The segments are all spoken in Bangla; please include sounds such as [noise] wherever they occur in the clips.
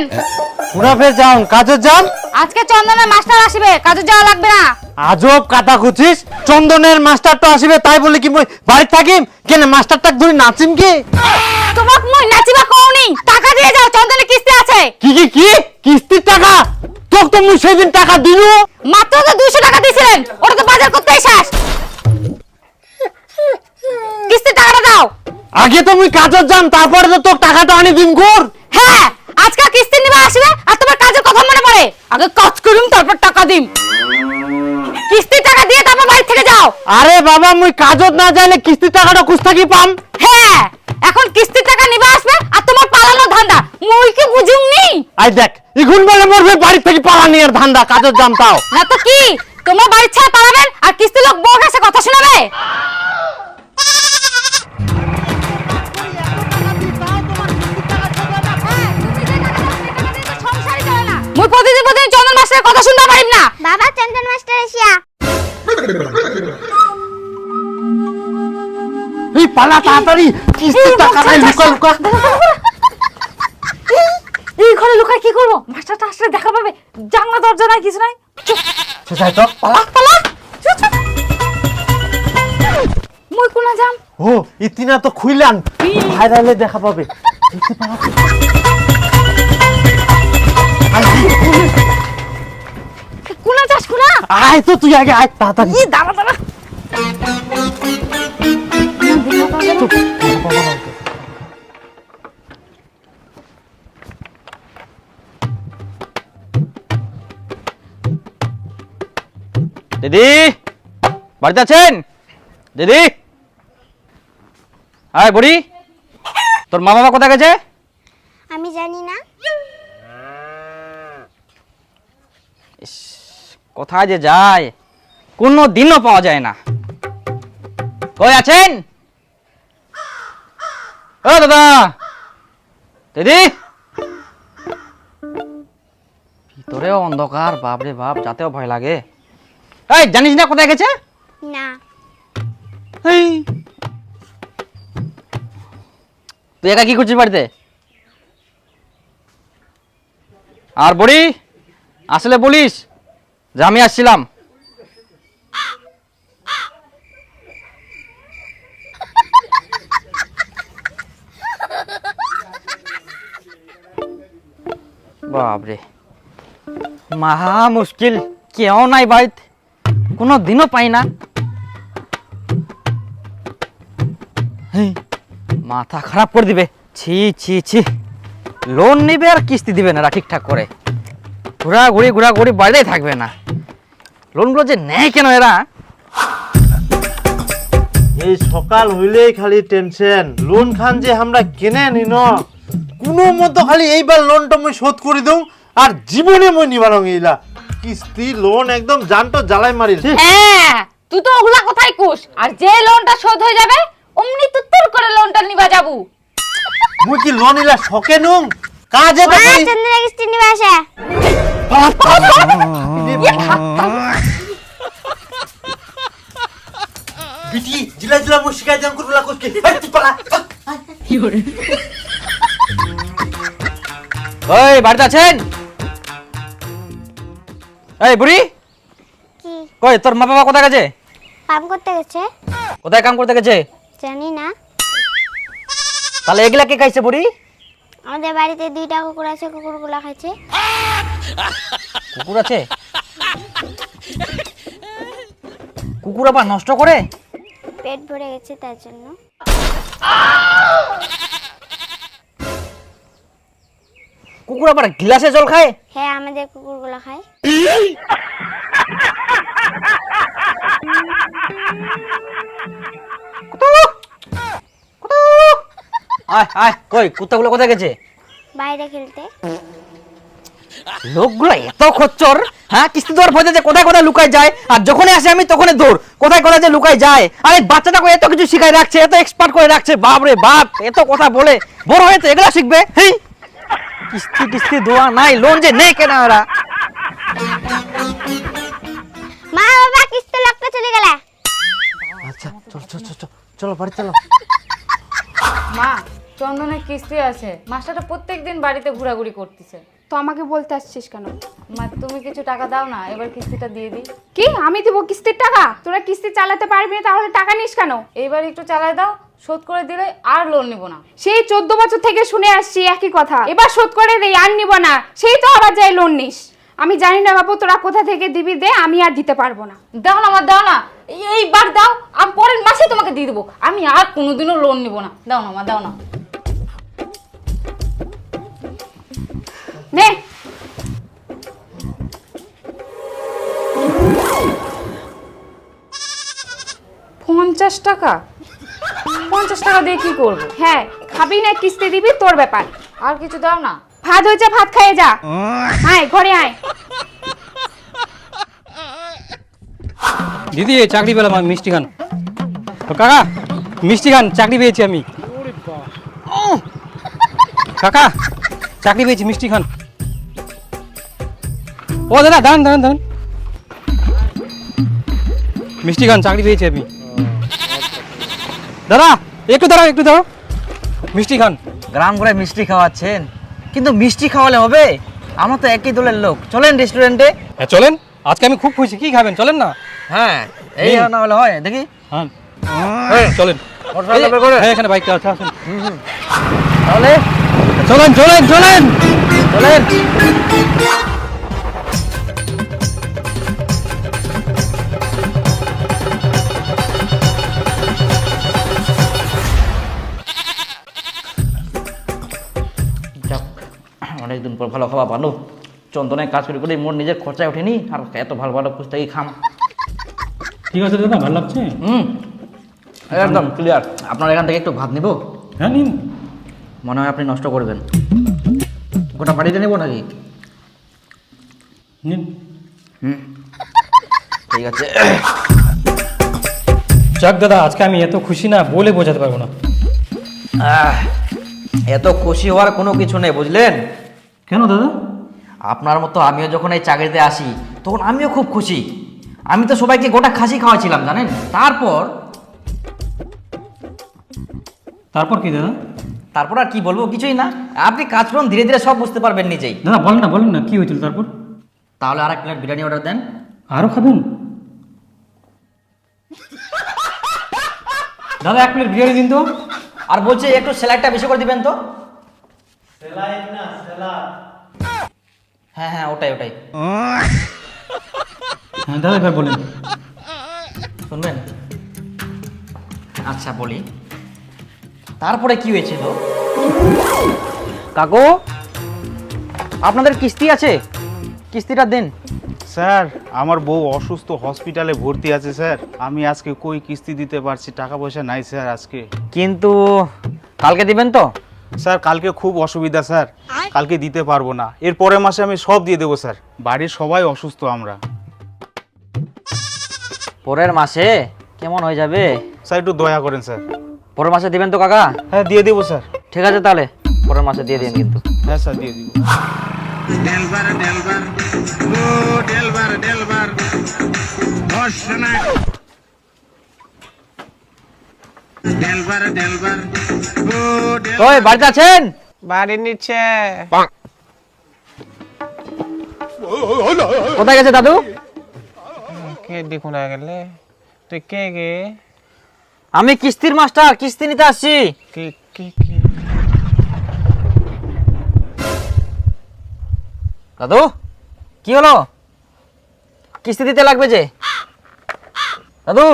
যাবেন মুনাফের যাও কাজের যান। আজকে চন্দনের মাস্টার আসবে কাজে যাওয়া লাগবে না। আজব কাটা খুঁচিস চন্দনের মাস্টারটা আসবে তাই বলে কি মই বাড়ি থাকিম? কেন মাস্টারটা ধরে নাচিম কি? তোমাক মই নাচিবা কওনি টাকা দিয়ে যাও চন্দনের কিস্তি আছে। কি কি কি? কিস্তির টাকা? তোকে তো মুই সেদিন টাকা দিলু। মাত্র তো দুইশো টাকা দিয়েছিলেন ওটা তো বাজার করতে শেষ। কিস্তির টাকাটা দাও। আগে তো মুই কাজের যাম তারপরে তো তোর টাকাটা আনি দিম কর হ্যাঁ আজকে কিস্তি নিবা আসবে? আর তোমার কাজের কথা মনে পড়ে? আগে কাজ করুম তারপর টাকা দিম। কিস্তির টাকা দিয়ে তারপর বাড়ি থেকে যাও। আরে বাবা মুই কাজত না যাইলে কিস্তির টাকাটা কুছ থাকি পাম? হ্যাঁ এখন কিস্তির টাকা নিবা আসবে আর তোমার পালানো ধান্দা। মুই কি বুঝুম নি আই দেখ ইগুন বলে মরবে বাড়ি থেকে পালানি আর ধান্দা কাজের যাম তাও। না তো কি? তোমার বাড়ি ছেড়ে পালাবেন আর কিস্তি লোক বউ কাছে কথা শোনাবে? প্রতিদিন প্রতিদিন চন্দন মাস্টারের কথা শুনতে পারিম না। বাবা চন্দন মাস্টার এসিয়া এই পালা তাড়াতাড়ি কিস্তির টাকাটা লুকা লুকা এই ঘরে লুকায় কি করব? মাস্টারটা আসলে দেখা পাবে। জানলা দরজা নাই কিছু নাই। সেটাই তো পালা। পালা। চুপ, চুপ। মুই কোনা যাম? ও ইতিনা তো খুইলান। ভাইরালে দেখা পাবে। দেখতে কোনা যাস আয় তো তুই আগে আয় তাড়াতাড়ি। ই দাঁড়া দাঁড়া। দিদি বাড়িতে আছেন? দিদি। হাই বুড়ি। তোর মা বাবা কোথায় গেছে? আমি জানি না। কোথায় যে যায়? কোনো দিনও পাওয়া যায় না। কই আছেন? ও দাদা! দিদি! ভিতরেও অন্ধকার বাপরে বাপ যাতেও ভয় লাগে। এই জানিস না কোথায় গেছে? না। এই! তুই একা কি করছিস বাড়িতে? আর বড়ি? আসলে বলিস, যে আমি আসছিলাম। বাপরে, মহা মুশকিল, কেউ নাই বাড়িতে, কোনো দিনও পাই না। মাথা খারাপ করে দিবে। ছি ছি ছি। লোন নিবে আর কিস্তি দিবে না ঠিকঠাক করে ঘোরাঘুরি ঘোরাঘুরি বাইরেই থাকবে না। লোনগুলো যে নেয় কেন এরা? এই সকাল হইলেই খালি টেনশন লোন খান যে আমরা কেনে নিন। কোনো মতো খালি এইবার লোনটা মুই শোধ করে দেও আর জীবনে মই নিবার এইলা কিস্তি লোন একদম জানটো জ্বালাই মারিল। হ্যাঁ তুই তো ওগুলা কোথায় কুস। আর যে লোনটা শোধ হয়ে যাবে অমনি তুত্তর করে লোনটা নিবা যাবু। মুই কি লোন ইলা শকে নুম কাজে দেখি চন্দনের কিস্তি নিবে আসে বিটি জিলা জিলা মুই শিকাই জাম করবলা কোসকে এই তুই পালা ওই বাড়িতে আছেন? এই বুড়ি? কি? কই তোর মা বাবা কোথায় গেছে? কাম করতে গেছে? কোথায় কাম করতে গেছে? জানি না। তাহলে এগুলা কে খাইছে বুড়ি? আমাদের বাড়িতে দুইটা কুকুর আছে কুকুরগুলা খাইছে। কুকুর আছে? কুকুর আবার নষ্ট করে? পেট ভরে গেছে তার জন্য। কুকুর আবার গ্লাসে জল খায়? হ্যাঁ আমাদের কুকুরগুলা খায়। আয় আয় কই? কুত্তাগুলো কোথায় গেছে? বাইরে খেলতে। লোকগুলো এত খচ্চর হ্যাঁ? কিস্তি দেওয়ার ভয় যে কোথায় কোথায় লুকায় যায় আর যখনই আসে আমি তখনই দৌড়। কোথায় কোথায় যে লুকায় যায়। আরে বাচ্চাটাকে এত কিছু শিখাই রাখছে এত এক্সপার্ট করে রাখছে বাপ রে বাপ এত কথা বলে। বড় হয়েছে এগুলো শিখবে হেই? কিস্তি কিস্তি দেওয়া নাই লোন যে নেই কেন ওরা মা বাবা কিস্তি লোকটা চলে গেলে। আচ্ছা চল চল চল চল চলো বাড়ি চলো। মা চন্দনের কিস্তি আছে। মাস্টারটা প্রত্যেকদিন বাড়িতে ঘোরাঘুরি করতেছে। তো আমাকে বলতে আসছিস কেন? মা তুমি কিছু টাকা দাও না এবার কিস্তিটা দিয়ে দিই। কি? আমি দিব কিস্তির টাকা? তোরা কিস্তি চালাতে পারবি না তাহলে টাকা নিস কেন? এইবার একটু চালায় দাও শোধ করে দিলে আর লোন নিব না। সেই চোদ্দ বছর থেকে শুনে আসছি একই কথা। এবার শোধ করে দেই আর নিব না। সেই তো আবার যাই লোন নিস। আমি জানি না বাবু তোরা কোথা থেকে দিবি দে আমি আর দিতে পারব না। দাও না আমার দাও না। এইবার দাও আমি পরের মাসে তোমাকে দিয়ে দেবো। আমি আর কোনোদিনও লোন নিব না। দাও না আমার দাও না। নে। পঞ্চাশ টাকা? পঞ্চাশ টাকা দিয়ে কি করব? হ্যাঁ খাবি না কিস্তি দিবি তোর ব্যাপার। আর কিছু দাও না? ভাত হয়েছে ভাত খাইয়ে যা। আয় ঘরে আয়। দিদি চাকরি পেলাম আমি মিষ্টি খান। কাকা মিষ্টি খান চাকরি পেয়েছি আমি। কাকা চাকরি পেয়েছি মিষ্টি খান। ও দাদা দাঁড়ান দাঁড়ান দাঁড়ান। মিষ্টি খান চাকরি পেয়েছি আমি। দাদা একটু দাঁড়াও একটু দাঁড়াও। মিষ্টি খান গ্রাম ঘুরে মিষ্টি খাওয়াচ্ছেন। কিন্তু মিষ্টি খাওয়ালে হবে? আমরা তো একই দলের লোক। চলেন রেস্টুরেন্টে হ্যাঁ চলেন। আজকে আমি খুব খুশি। কি খাবেন? চলেন না। হ্যাঁ এই। না হলে হয় দেখি। হ্যাঁ। চলেন। হ্যাঁ এখানে বাইকটা আছে আসুন। তাহলে? চলেন চলেন চলেন। চলেন। ভালো খাওয়া ভালো চন্দনের কাজ করে করে মোর নিজের খরচায় ওঠেনি আর এত ভালো ভালো পুস্তকই খাম? ঠিক আছে দাদা ভালো লাগছে? হুম। একদম ক্লিয়ার আপনার এখান থেকে একটু ভাত নিব? হ্যাঁ নিন। মনে হয় আপনি নষ্ট করবেন। গোটা বাড়িতে নেব নাকি? নিন। হুম। ঠিক আছে। যাক দাদা আজকে আমি এত খুশি না বলে বোঝাতে পারব না। এত খুশি হওয়ার কোনো কিছু নেই বুঝলেন? কেন দাদা? আপনার মতো আমিও যখন এই চাকরিতে আসি তখন আমিও খুব খুশি। আমি তো সবাইকে গোটা খাসি খাওয়াছিলাম জানেন? তারপর তারপর কি দাদা? তারপর আর কি বলব কিছুই না। আপনি কাজ করুন ধীরে ধীরে সব বুঝতে পারবেন নিজেই। দাদা বলেন না বলেন না কি হয়েছিল তারপর? তাহলে আর এক প্লেট বিরিয়ানি অর্ডার দেন। আরও খাবেন? দাদা এক প্লেট বিরিয়ানি দিন তো। আর বলছে একটু স্যালাডটা বেশি করে দিবেন তো? হ্যাঁ হ্যাঁ ওটাই ওটাই। হ্যাঁ দাদা এবার বলেন। শুনবেন? আচ্ছা বলি। তারপরে কি হয়েছিল? কাকু আপনাদের কিস্তি আছে? কিস্তিটা দিন। স্যার আমার বউ অসুস্থ হসপিটালে ভর্তি আছে স্যার। আমি আজকে কই কিস্তি দিতে পারছি? টাকা পয়সা নাই স্যার আজকে। কিন্তু কালকে দিবেন তো? স্যার কালকে খুব অসুবিধা স্যার। কালকে দিতে পারব না। এর পরের মাসে আমি সব দিয়ে দেবো স্যার। বাড়ির সবাই অসুস্থ আমরা। পরের মাসে? কেমন হয়ে যাবে? স্যার একটু দয়া করেন স্যার। পরের মাসে দিবেন তো কাকা? হ্যাঁ দিয়ে দেবো স্যার। ঠিক আছে তাহলে। পরের মাসে দিয়ে দিন কিন্তু। হ্যাঁ স্যার দিয়ে দিব। ওই বাড়িতে আছেন? বাড়ির নিচে। কোথায় গেছে দাদু? কে দেখুন গেলে? তুই কে গে? আমি কিস্তির মাস্টার কিস্তি নিতে আসছি। কে কে কে? দাদু কি হলো? কিস্তি দিতে লাগবে যে? দাদু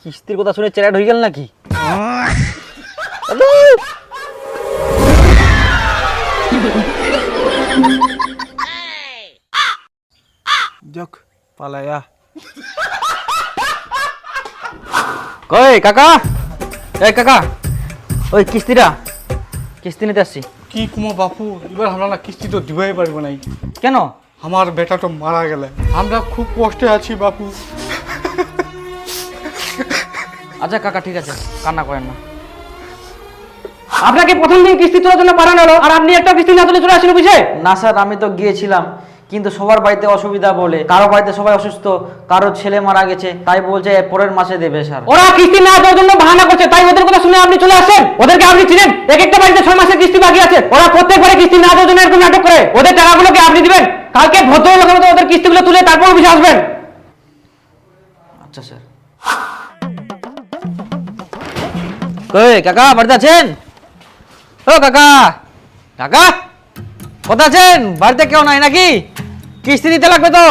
কিস্তির কথা শুনে চেরা ঢুকে গেল নাকি? যাক পালায়া। কই কাকা? এই কাকা ওই কিস্তিটা কিস্তি নিতে আসছি। কি কুমো বাপু এবার আমরা না কিস্তি তো দিবাই পারব নাই। কেন? আমার বেটা তো মারা গেলে। আমরা খুব কষ্টে আছি বাপু। আচ্ছা কাকা ঠিক আছে কান্না করেন না। আপনাকে প্রথম দিন কিস্তি তোলার জন্য পাঠানো হলো আর আপনি একটা কিস্তি না তুলে চলে আসেন বুঝে না স্যার আমি তো গিয়েছিলাম কিন্তু সবার বাড়িতে অসুবিধা বলে। কারও বাড়িতে সবাই অসুস্থ কারও ছেলে মারা গেছে তাই বলছে পরের মাসে দেবে স্যার। ওরা কিস্তি না দেওয়ার জন্য বাহানা করছে তাই ওদের কথা শুনে আপনি চলে আসেন? ওদেরকে আপনি চিনেন? এক একটা বাড়িতে ছয় মাসের কিস্তি বাকি আছে। ওরা প্রত্যেক প্রত্যেকবারে কিস্তি না দেওয়ার জন্য এরকম নাটক করে। ওদের টাকাগুলোকে আপনি দিবেন? কালকে ভদ্রলোকের মতো ওদের কিস্তিগুলো তুলে তারপর অফিসে আসবেন। আচ্ছা স্যার। কই কাকা বাড়িতে আছেন? ও কাকা। কাকা কোথায় আছেন? বাড়িতে কেউ নাই নাকি? কিস্তি দিতে লাগবে তো?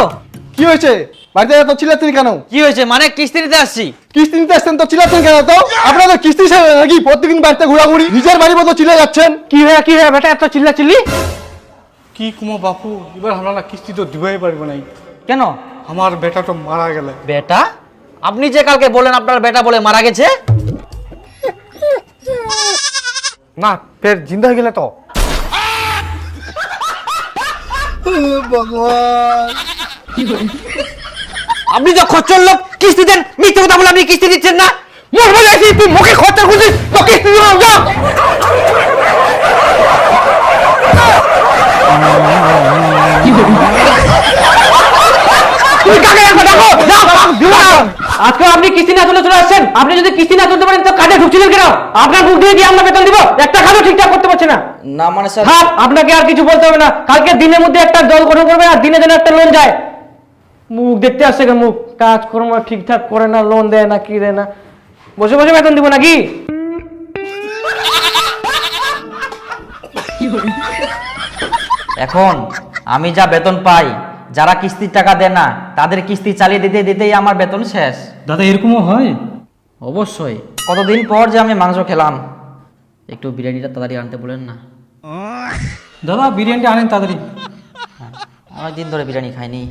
কি হয়েছে? বাড়িতে এত চিল্লাচ্ছেন কেন? কি হয়েছে? মানে কিস্তি দিতে আসছি। কিস্তি নিতে আসছেন তো চিল্লাচ্ছেন কেন তো? আপনাদের কিস্তি ছেড়ে নাকি? প্রত্যেকদিন বাড়িতে ঘোরাঘুরি নিজের বাড়ির মতো চিল্লে যাচ্ছেন? কি হয়ে কি হয়ে বেটা এত চিল্লা চিল্লি কি কুমো বাপু এবার আমরা না কিস্তি তো দিবাই পারব নাই। কেন? আমার বেটা তো মারা গেলে। বেটা? আপনি যে কালকে বলেন আপনার বেটা বলে মারা গেছে? না ফের জিন্দা হয়ে গেলে তো। আপনি তো খচ্চর লোক কিস্তি দেন মিথ্যে কথা বলে আপনি কিস্তি দিচ্ছেন না। মুখ বলে আছি তুই মুখে খরচা খুঁজিস তো কিস্তি দিও না তুই কাকে রাখো ডাকো যাও দিও না আজকে আপনি কিস্তি না তুলে চলে আসছেন? আপনি যদি কিস্তি না তুলতে পারেন তো কাজে ঢুকছিলেন কেন? আপনার মুখ দিয়ে কি আমরা বেতন দিব? একটা কাজও ঠিকঠাক করতে পারছে না। না মানে স্যার হ্যাঁ আপনাকে আর কিছু বলতে হবে না। কালকে দিনের মধ্যে একটা দল গঠন করবে আর দিনে দিনে একটা লোন যায়। মুখ দেখতে আসছে কেন মুখ? কাজকর্ম ঠিকঠাক করে না লোন দেয় না কি দেয় না। বসে বসে বেতন দিব নাকি? এখন আমি যা বেতন পাই যারা কিস্তির টাকা দেয় না তাদের কিস্তি চালিয়ে দিতে দিতেই আমার বেতন শেষ। দাদা এরকমও হয়? অবশ্যই। কতদিন পর যে আমি মাংস খেলাম। একটু বিরিয়ানিটা তাড়াতাড়ি আনতে বলেন না। দাদা বিরিয়ানিটা আনেন তাড়াতাড়ি। অনেক দিন ধরে বিরিয়ানি খাইনি।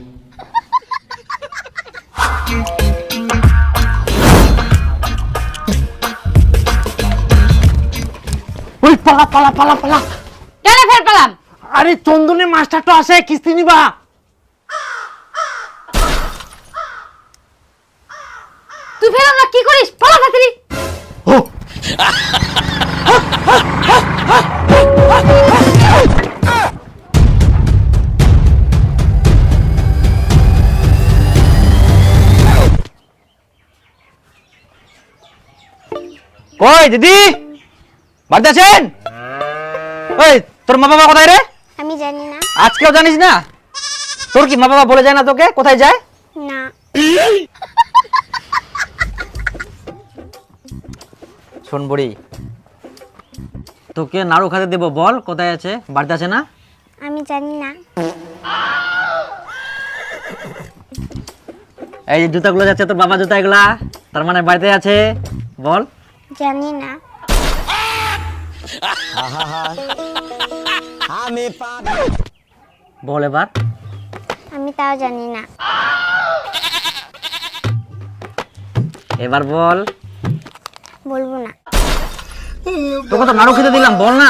ওই পালা পালা পালা পালা। কেন ফের পেলাম? আরে চন্দনের মাস্টার তো আসে কিস্তি নিবা। তুই ফের আমরা কি করিস? পালা তাড়াতাড়ি কই দিদি? বাড়িতে আছেন? ওই তোর মা বাবা কোথায় রে? আমি জানি না। আজকেও জানিস না? তোর কি মা বাবা বলে যায় না তোকে? কোথায় যায়? না। [coughs] শোন বুড়ি তোকে নাড়ু খাতে দেবো বল কোথায় আছে বাড়িতে আছে না? আমি জানি না। এই যে জুতাগুলো যাচ্ছে তোর বাবা জুতা এগুলা তার মানে বাড়িতে আছে বল। জানি না। আমি বল এবার। আমি তাও জানি না। এবার বল। বলব না। তোকে তো নাড়ু খেতে দিলাম বল না।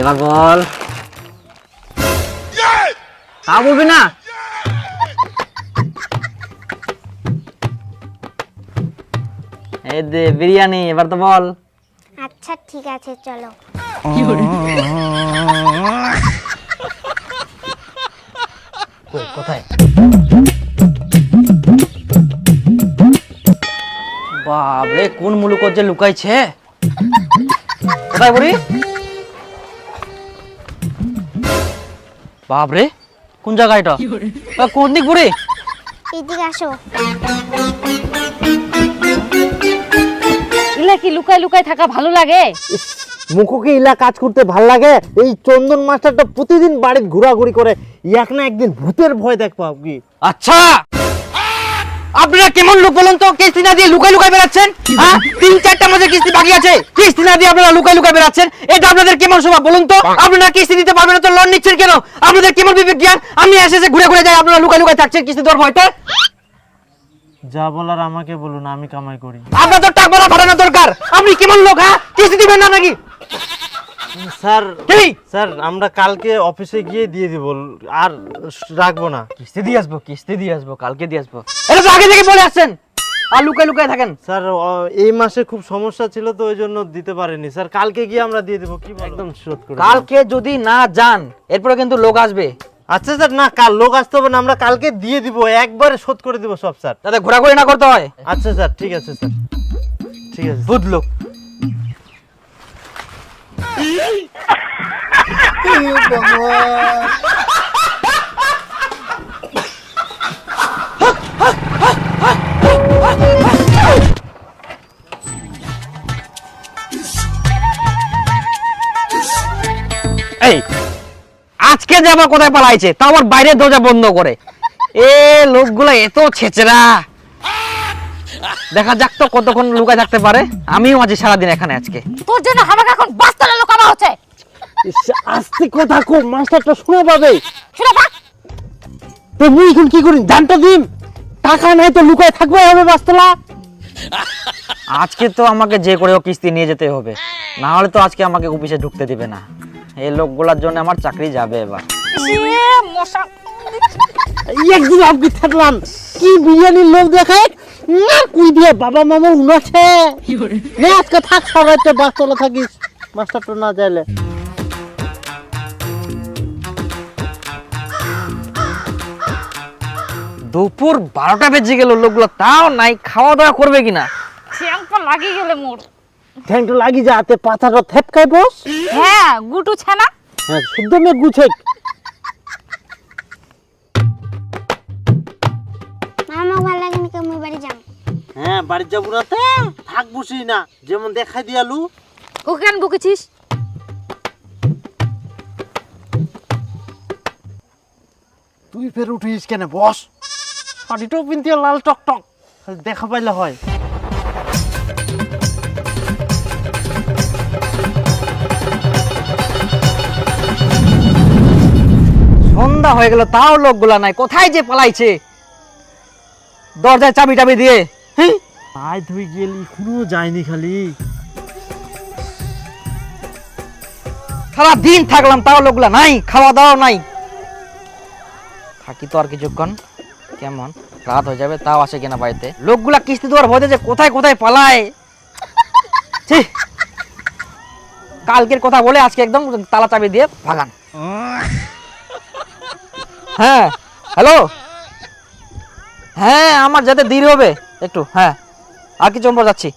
এবার বল। তা বলবি না। এই দে বিরিয়ানি এবার তো বল। আচ্ছা ঠিক আছে চলো। কোথায়? বাবরে কোন মুলুক যে লুকাইছে? কোথায় বলি বাবরে কোন জায়গা এটা? কোন দিক বুড়ি? এদিকে আসো। ইলা কি লুকায় লুকায় থাকা ভালো লাগে? মুখকে ইলা কাজ করতে ভালো লাগে। এই চন্দন মাস্টারটা প্রতিদিন বাড়িতে ঘোরাঘুরি করে। এক না একদিন ভূতের ভয় দেখব কি আচ্ছা! আপনারা কেমন লোক বলুন তো? কিস্তি না দিয়ে লুকাই লুকাই বেড়াচ্ছেন? হ্যাঁ? তিন চারটা মাসের কিস্তি বাকি আছে। কিস্তি না দিয়ে আপনারা লুকাই লুকাই বেড়াচ্ছেন? এটা আপনাদের কেমন স্বভাব বলুন তো? আপনারা কিস্তি দিতে পারবেন না তো? লোন নিচ্ছেন কেন? আপনাদের কেমন বিবেক জ্ঞান? আমি এসে এসে ঘুরে ঘুরে যাই আপনারা লুকাই লুকাই থাকছেন কিস্তি দেওয়ার ভয়তে? যা বলার আমাকে বলুন আমি কামাই করি। আপনার তো টাকা ফাটানো দরকার। আপনি কেমন লোক হ্যাঁ? কিস্তি দিবেন না নাকি? স্যার কি? স্যার আমরা কালকে অফিসে গিয়ে দিয়ে দিব আর রাখব না। কিস্তি দিয়ে আসব কিস্তি দিয়ে আসব কালকে দিয়ে আসব। এটা তো আগে থেকে বলে আসছেন। আর লুকাই লুকাই থাকেন। স্যার এই মাসে খুব সমস্যা ছিল তো ওই জন্য দিতে পারিনি। স্যার কালকে গিয়ে আমরা দিয়ে দেবো কি একদম শোধ করে কালকে যদি না যান এরপরে কিন্তু লোক আসবে। আচ্ছা স্যার না কাল লোক আসতে হবে না আমরা কালকে দিয়ে দিব একবারে শোধ করে দিব সব স্যার। যাতে ঘোরাঘুরি না করতে হয়। আচ্ছা স্যার ঠিক আছে স্যার। ঠিক আছে। বুঝলো এই, আজকে যে আবার কোথায় পালাইছে তা আবার বাইরের দরজা বন্ধ করে। এ, লোকগুলো এত ছেচরা দেখা যাক তো কতক্ষণ লুকায় থাকতে পারে। আমিও আছি সারাদিন এখানে আজকে। তোর জন্য আমাকে এখন বাস্তলে লোকানো হচ্ছে। আস্তে কথা কো মাস্টারটা শুনে পাবে শুনে থাক। তো মুই এখন কি করি? জানটা দিম টাকা নাই তো লুকায় থাকবে হবে বাস্তলা আজকে তো আমাকে যে করে হোক কিস্তি নিয়ে যেতে হবে। না হলে তো আজকে আমাকে অফিসে ঢুকতে দিবে না। এই লোকগুলোর জন্য আমার চাকরি যাবে এবার। মশা। একদিন আপনি থাকলাম। কি বিরিয়ানির লোক দেখায়? না কুই দিয়ে বাবা উনাছে নে আজকে থাক সবাই তো বাস্তলা থাকিস। মাস্টারটা না যাইলে দুপুর বারোটা বেজে গেল লোকগুলো তাও নাই খাওয়া দাওয়া করবে কিনা? ঠ্যাংটা লাগিয়ে গেলে মোর। ঠ্যাংটা লাগি যা হাতে পাতাটা থেপকায় বস। হ্যাঁ গুটু ছানা হ্যাঁ শুদ্ধ মে গুছে বাড়ি যাম হ্যাঁ বাড়ি যাব না তে থাক বসি না যেমন দেখাই দিয়ালু ওকে কেন বকেছিস। তুই ফের উঠিস কেন বস? শাড়িটাও পিনতে লাল টক টক দেখা পাইলে হয়। সন্ধ্যা হয়ে গেল তাও লোকগুলা নাই কোথায় যে পালাইছে? দরজায় চাবি টাবি দিয়ে হ্যাঁ? আয় ধুই গেলি কোনো যায়নি খালি। সারা দিন থাকলাম তাও লোকগুলা নাই খাওয়া দাওয়া নাই। থাকি তো আর কিছুক্ষণ কেমন? রাত হয়ে যাবে তাও আসে কিনা বাড়িতে। লোকগুলা কিস্তি দেওয়ার ভয়তে যে কোথায় কোথায় পালায়! কালকের কথা বলে আজকে একদম তালা চাবি দিয়ে ভাগান। হ্যাঁ হ্যালো? হ্যাঁ আমার যাতে দেরি হবে। একটু হ্যাঁ। আর কিছু পর যাচ্ছি?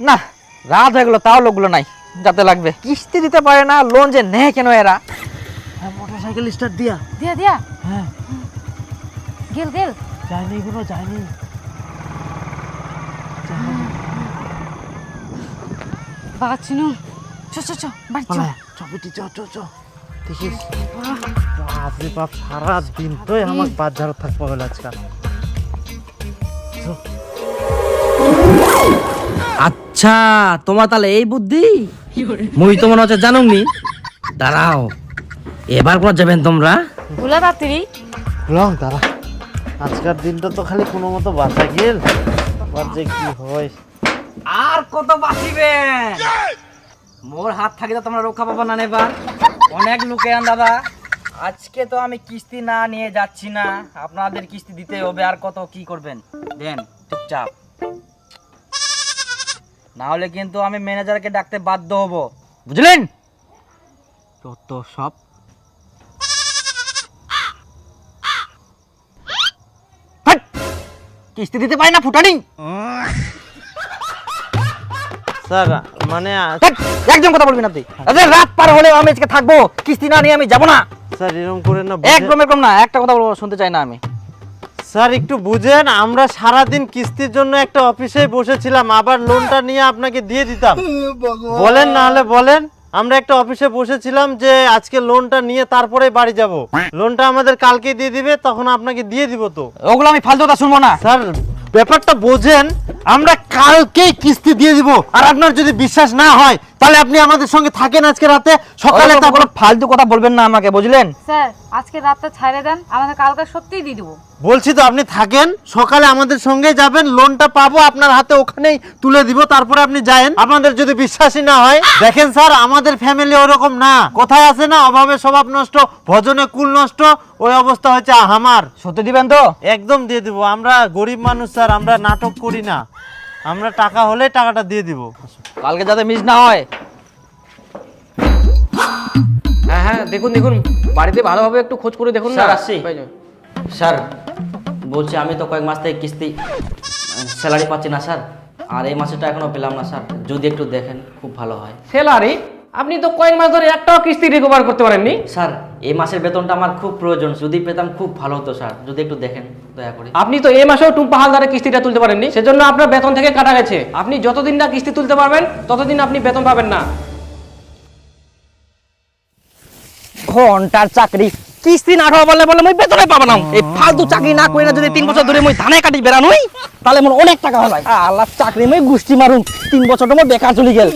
না রাত হয়ে গেলো তাও লোকগুলো নাই যাতে লাগবে। কিস্তি দিতে পারে না লোন যে নেয় কেন এরা? মোটর সাইকেল স্টার্ট দিয়া। দিয়া দিয়া। হ্যাঁ। গেল গেল। যায়নি কোনো যায়নি। বাবা চিনু। চ চ চ বাড়ি চ চ চ চ। দেখিস? বাপরে বাপ সারা দিন তো আমার বাজার থাকব আজকাল আচ্ছা তোমার তাহলে এই বুদ্ধি? মুই তো মনে হচ্ছে জানুনি দাঁড়াও এবার কোন যাবেন তোমরা? ভুলা তাড়াতাড়ি লং দাঁড়া। আজকের দিনটা তো খালি কোনো মতো বাঁচা গেল। আবার যে কি হয়। আর কত বাঁচিবেন? মোর হাত থাকি তো তোমরা রক্ষা পাবো না এবার অনেক লোকে আন দাদা। আজকে তো আমি কিস্তি না নিয়ে যাচ্ছি না। আপনাদের কিস্তি দিতে হবে, আর কত কি করবেন? দেন, চুপচাপ। না হলে কিন্তু আমি ম্যানেজারকে ডাকতে বাধ্য হব। বুঝলেন? যত সব। কিস্তি দিতে পারি না, ফুটানি? স্যার মানে একদম কথা বলবি না তুই। আরে রাত পার হলেও আমি আজকে থাকব কিস্তি না নিয়ে আমি যাব না। স্যার এরকম করে না একদম এরকম না একটা কথা বলব শুনতে চাই না আমি। স্যার একটু বুঝেন আমরা সারাদিন কিস্তির জন্য একটা অফিসে বসেছিলাম আবার লোনটা নিয়ে আপনাকে দিয়ে দিতাম। বলেন না হলে বলেন আমরা একটা অফিসে বসেছিলাম যে আজকে লোনটা নিয়ে তারপরে বাড়ি যাব। লোনটা আমাদের কালকে দিয়ে দিবে তখন আপনাকে দিয়ে দিব তো। ওগুলো আমি ফালতু কথা শুনব না। স্যার ব্যাপারটা বোঝেন আমরা কালকেই কিস্তি দিয়ে দিব। আর আপনার যদি বিশ্বাস না হয় তাহলে আপনি আমাদের সঙ্গে থাকেন আজকে রাতে। সকালে তারপর ফালতু কথা বলবেন না আমাকে বুঝলেন? স্যার আজকে রাতটা ছাড়ে দেন আমাদের কালকে সত্যিই দিয়ে দেবো। বলছি তো আপনি থাকেন সকালে আমাদের সঙ্গে যাবেন লোনটা পাবো আপনার হাতে ওখানেই তুলে দিব তারপরে আপনি যায়েন। আপনাদের যদি বিশ্বাসই না হয় দেখেন স্যার আমাদের ফ্যামিলি ওরকম না। কোথায় আছে না? অভাবে স্বভাব নষ্ট ভজনে কুল নষ্ট ওই অবস্থা হচ্ছে আমার। সত্যি দিবেন তো? একদম দিয়ে দিব আমরা গরিব মানুষ স্যার আমরা নাটক করি না। আমরা টাকা হলে টাকাটা দিয়ে দিব। কালকে যাতে মিস না হয়। হ্যাঁ হ্যাঁ দেখুন দেখুন বাড়িতে ভালোভাবে একটু খোঁজ করে দেখুন স্যার, আসছি। স্যার বলছি আমি তো কয়েক মাস থেকে কিস্তি স্যালারি পাচ্ছি না স্যার। আর এই মাসেটা এখনও পেলাম না স্যার। যদি একটু দেখেন খুব ভালো হয়। স্যালারি? আপনি তো কয়েক মাস ধরে একটাও কিস্তি রিকভার করতে পারেননি। স্যার এই মাসের বেতনটা আমার খুব প্রয়োজন যদি পেতাম খুব ভালো হতো স্যার। যদি একটু দেখেন দয়া করে। আপনি তো এই মাসেও টুম্পা হালদারের কিস্তিটা তুলতে পারেননি সেজন্য আপনার বেতন থেকে কাটা গেছে। আপনি যতদিন না কিস্তি তুলতে পারবেন ততদিন আপনি বেতন পাবেন না। ঘণ্টার চাকরি কিস্তি না হওয়া বলে বলে মই বেতনে পাবো না। এই ফালতু চাকরি না করে না যদি তিন বছর ধরে মই ধানে কাটি বেড়ানোই তাহলে মোর অনেক টাকা হয় আল্লাহ চাকরি মই গুষ্টি মারুম। তিন বছর তো মোর বেকার চলে গেল।